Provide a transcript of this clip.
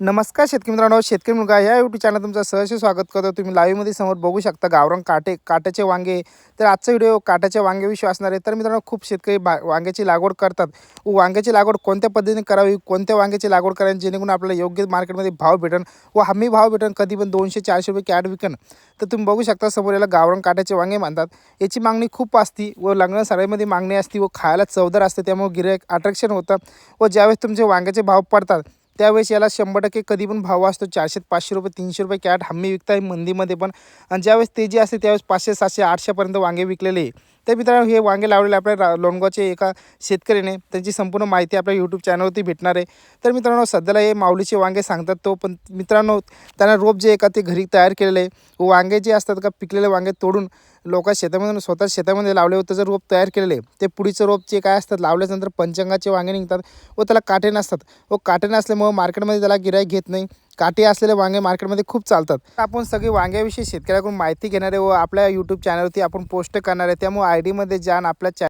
नमस्कार शेतकरी मित्रांनो शेतकरी मुलगा या यूट्यूब चॅनल तुमचं सहर्ष स्वागत करतो. तुम्ही लाईव्हमध्ये समोर बघू शकता गावरंग काटे काट्याचे वांगे. तर आजचा व्हिडिओ काट्याच्या वांग्याविषयी असणार आहे. तर मित्रांनो खूप शेतकरी बा वांग्याची लागवड करतात. व वांग्याची लागवड कोणत्या पद्धतीने करावी? कोणत्या वांग्याची लागवड करावी? जेणेकरून आपल्याला योग्य मार्केटमध्ये भाव भेटन व हमी भाव भेटन. कधी पण दोनशे चारशे रुपये कॅट विकन. तर तुम्ही बघू शकता समोर याला गावरंग काट्याचे वांगे मानतात याची मागणी खूप असती व लग्न सराईमध्ये मागणी असती व खायला चवदार असते. त्यामुळे गिरायक अट्रॅक्शन होतं व ज्यावेळेस तुमचे वांग्याचे भाव पडतात त्यावेळेस याला शंभर टक्के कधी पण भाव असतो. चारशे पाचशे रुपये तीनशे रुपये कॅट हम्मी विकताय मंदीमध्ये पण. आणि ज्यावेळेस तेजी असते त्यावेळेस पाचशे सातशे आठशेपर्यंत वांगे विकलेले. आहे तर मित्रांनो हे वांगे लावलेले आपल्या रा- लोणगावचे एका शेतकऱ्याने. त्यांची संपूर्ण माहिती आपल्या यूट्यूब चॅनलवरती भेटणार आहे. तर मित्रांनो सध्याला हे माऊलीचे वांगे सांगतात तो पण मित्रांनो त्यांना रोप जे एका ते घरी तयार केलेले आहे. व वांगे जे असतात का पिकलेले वांगे तोडून लोक शेतामधून स्वतः शेतामध्ये लावले होते जर रोप तयार केलेले आहे. ते पुढीचं रोप जे काय असतात लावल्यानंतर पंचंगाचे वांगे निघतात व त्याला काटे नसतात. व काटे नसल्यामुळं मार्केटमध्ये त्याला गिराईक घेत नाही. काटे असलेले वांगे मार्केटमध्ये खूप चालतात. आपण सगळी वांग्याविषयी शेतकऱ्याकडून माहिती घेणार आहे व आपल्या यूट्यूब चॅनलवरती आपण पोस्ट करणार आहे त्यामुळे आय डीमध्ये जाण आपल्या चॅ